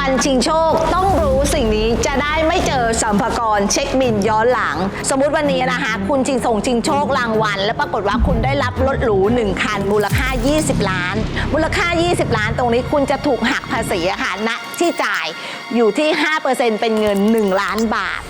วันชิงโชคต้องรู้สิ่งนี้จะได้ไม่เจอสัมภากระเช็คบินย้อนหลัง สมมุติวันนี้นะคะ คุณชิงส่งชิงโชครางวัล แล้วปรากฏว่าคุณได้รับรถหรู1คันมูลค่า 20 ล้าน มูลค่า 20 ล้านตรงนี้คุณจะถูกหักภาษีค่ะณที่จ่ายอยู่ที่ 5%เป็นเงิน 1 ล้านบาท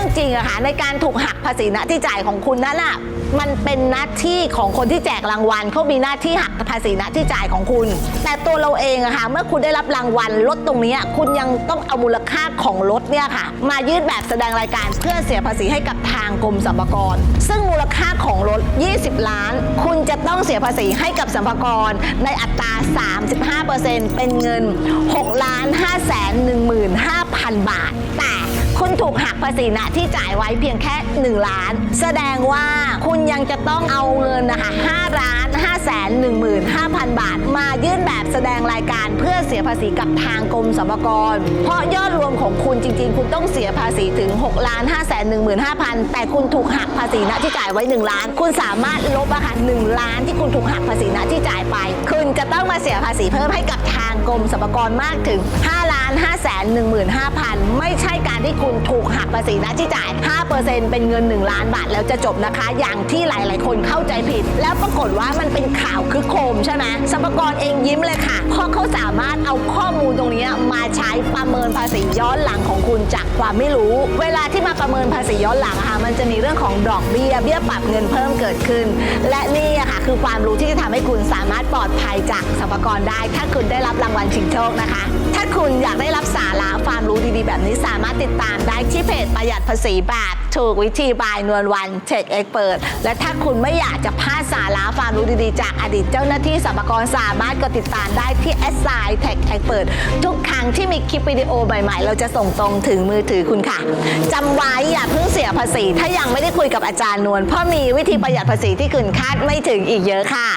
รื่องจริงอะค่ะในการถูกหักภาษีณที่จ่ายของคุณนั่นอะมันเป็นหน้าที่ของคนที่แจกรางวัลเขามีหน้าที่หักภาษีณที่จ่ายของคุณ แต่ตัวเราเองอะค่ะเมื่อคุณได้รับรางวัลรถตรงนี้คุณยังต้องเอามูลค่าของรถเนี่ยค่ะ มายื่นแบบแสดงรายการเพื่อเสียภาษีให้กับทางกรมสรรพากร ซึ่งมูลค่าของรถ 20 ล้าน คุณจะต้องเสียภาษีให้กับสรรพากรในอัตรา 35%เป็นเงิน6ล้าน5แสน15,000 บาทแต่ คุณถูกหักภาษีณที่จ่ายไว้เพียงแค่ 1 ล้าน แสดงว่าคุณยังจะต้องเอาเงินนะคะ5ล้าน5แสน15,000 บาท มายื่นแบบแสดงรายการเพื่อเสียภาษีกับทางกรมสรรพากร เพราะยอดรวมของคุณจริง ๆ คุณต้องเสียภาษีถึง6ล้าน5แสน15,000 แต่คุณถูกหักภาษีณที่จ่ายไว้ 1 ล้าน คุณสามารถลบอะค่ะ1ล้านที่คุณถูกหักภาษีณที่จ่ายไป คุณจะต้องมาเสียภาษีเพิ่มให้กับทางกรมสรรพากรมากถึง5ล้าน5แสน15,000 ไม่ใช่การที่คุณถูกหักภาษีณที่จ่าย 5%เป็นเงิน 1 ล้านบาทแล้วจะจบนะคะ อย่างที่หลาย ๆ คนเข้าใจผิด แล้วปรากฏว่ามันเป็นข่าวคึกโครมใช่ไหมสรรพากรเองยิ้มเลยค่ะ เพราะเขาสามารถเอาข้อมูลตรงนี้มาใช้ประเมินภาษีย้อนหลังของคุณจากความไม่รู้ เวลาที่มาประเมินภาษีย้อนหลังค่ะ มันจะมีเรื่องของดอกเบี้ย เบี้ยปรับเงินเพิ่มเกิดขึ้น และนี่ค่ะคือความรู้ที่จะทำให้คุณสามารถปลอดภัยจากสรรพากรได้ ถ้าคุณได้รับรางวัลชิงโชคนะคะ ถ้าคุณอยากได้รับสาระ แบบนี้สามารถติดตามได้ที่เพจประหยัดภาษีบาท ถูกวิธีบายนวลวันเทคเอ็กเปิดและถ้าคุณไม่อยากจะพลาดสาระความรู้ดีๆ จากอดีตเจ้าหน้าที่สรรพากรสามารถกดติดตามได้ที่ s อ i Tech Expert ทุกครั้งที่มีคลิปวิดีโอใหม่ๆ เราจะส่งตรงถึงมือถือคุณค่ะจำไว้อย่าเพิ่งเสียภาษี ถ้ายังไม่ได้คุยกับอาจารย์นวลเพราะมีวิธีประหยัดภาษีที่คุณคาดไม่ถึงอีกเยอะค่ะ